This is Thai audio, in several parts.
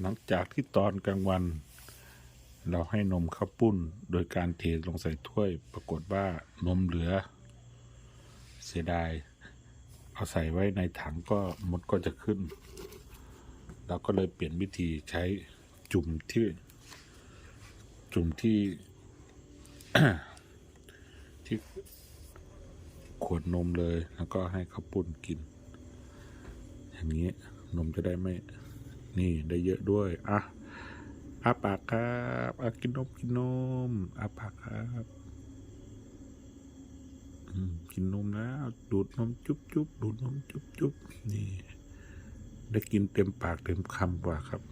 หลังจากที่ตอนกลางวัน เราให้นมข้าวปุ้นโดยการเทลงใส่ถ้วย ปรากฏว่านมเหลือ เสียดาย เอาใส่ไว้ในถังก็มดก็จะขึ้น เราก็เลยเปลี่ยนวิธีใช้จุ่มที่ จุ่มที่ ที่ขวดนมเลย แล้วก็ให้ข้าวปุ้นกิน อย่างนี้นมจะได้ไม่ นี่ได้เยอะด้วยอะอาปากครับอะกินนมกินนมอาปากครับกินนมแล้วดูดนมจุ๊บจุ๊บดูดนมจุ๊บจุ๊บนี่ ได้กินเต็มปากเต็มคำกว่าครับ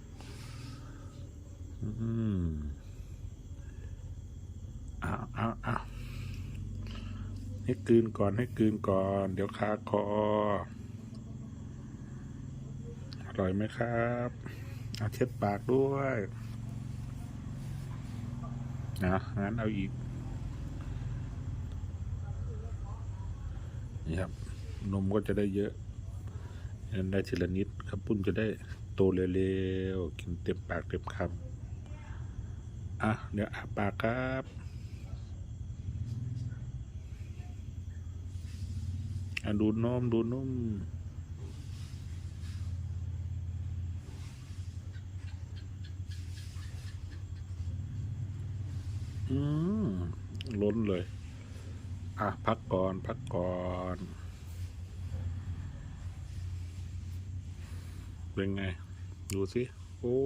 อืมอ้าวอ้าวอ้าวให้กลืนก่อนให้กลืนก่อน เดี๋ยวคาคอ ร่อยไหมครับเอาเช็ดปากด้วยนะงั้นเอาอีกนี่ครับ นมก็จะได้เยอะงั้นได้ทีละนิดครับปุ้นจะได้โตเร็วๆ กินเต็มปากเต็มคำอะ เดี๋ยวอาปากครับอะดูนมดูนม อืมล้นเลย อะ พักก่อน พักก่อน เป็นไง ดูสิ โอ้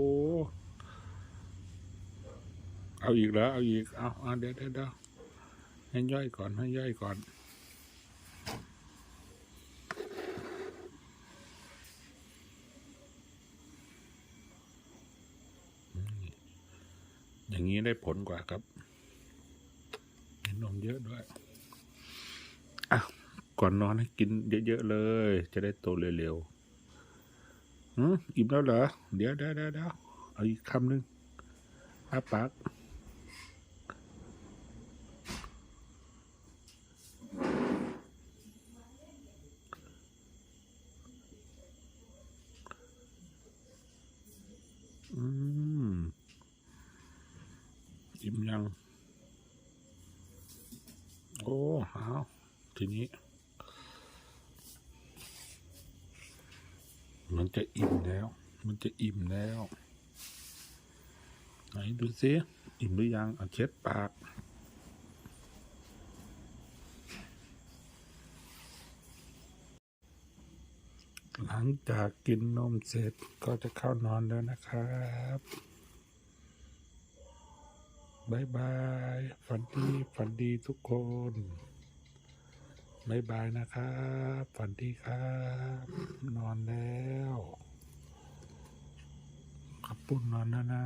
เอาอีกแล้ว เอาอีก เอาเอาเดี๋ยวเดี๋ยวเดี๋ยวให้ย่อยก่อน ให้ย่อยก่อนอย่างนี้ได้ผลกว่าครับ มเยอะด้วยอะก่อนนอนให้กินเยอะๆเลย จะได้โตเร็วๆอืมอิ่มแล้วเหรอ เดี๋ยวเดี๋ยวเดี๋ยวเอาอีกคำหนึ่งอาปากอืมอิ่มยัง อ้เอาทีนี้ มันจะอิ่มแล้ว มันจะอิ่มแล้ว ไหนดูสิอิ่มหรือยังเอาเช็ดปากหลังจากกินนมเสร็จก็จะเข้านอนแล้วนะครับบายบาย ฝันดี ฝันดีทุกคน บายบายนะครับฝันดีครับ นอนแล้วขับปุ่นนอนแล้วนะ